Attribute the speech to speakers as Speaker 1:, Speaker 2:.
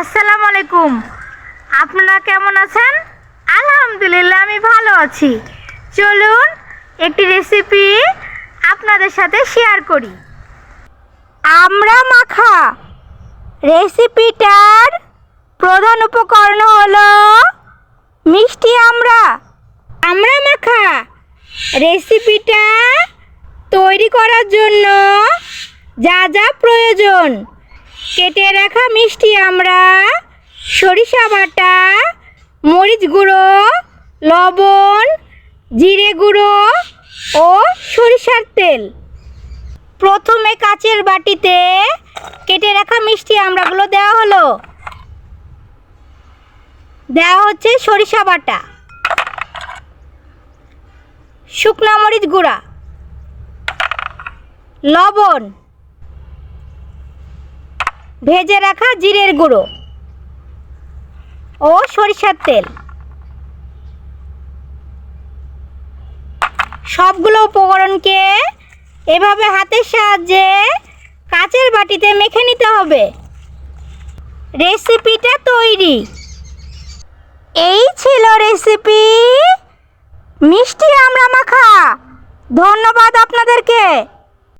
Speaker 1: আসসালামু আলাইকুম। আপনারা কেমন আছেন? আলহামদুলিল্লাহ, আমি ভালো আছি। চলুন একটি রেসিপি আপনাদের সাথে শেয়ার করি। আমরা মাখা রেসিপিটার প্রধান উপকরণ হলো মিষ্টি আমরা। আমরা মাখা রেসিপিটা তৈরি করার জন্য যা যা প্রয়োজন কেটে রাখা মিষ্টি আমরা। সরিষা বাটা, মরিচ গুঁড়ো, লবণ, জিরে গুঁড়ো ও সরিষার তেল। প্রথমে কাচের বাটিতে কেটে রাখা মিষ্টি আমড়াগুলো দেওয়া হলো। দেওয়া হচ্ছে সরিষা বাটা। শুকনা মরিচ গুঁড়া। লবণ। ভেজে রাখা জিরের গুঁড়ো ও সরিষার তেল। সবগুলো উপকরণকে এভাবে হাতের সাহায্যে কাচের বাটিতে মেখে নিতে হবে। রেসিপিটা তৈরি। এই ছিল রেসিপি মিষ্টি আমরা মাখা ধন্যবাদ আপনাদেরকে।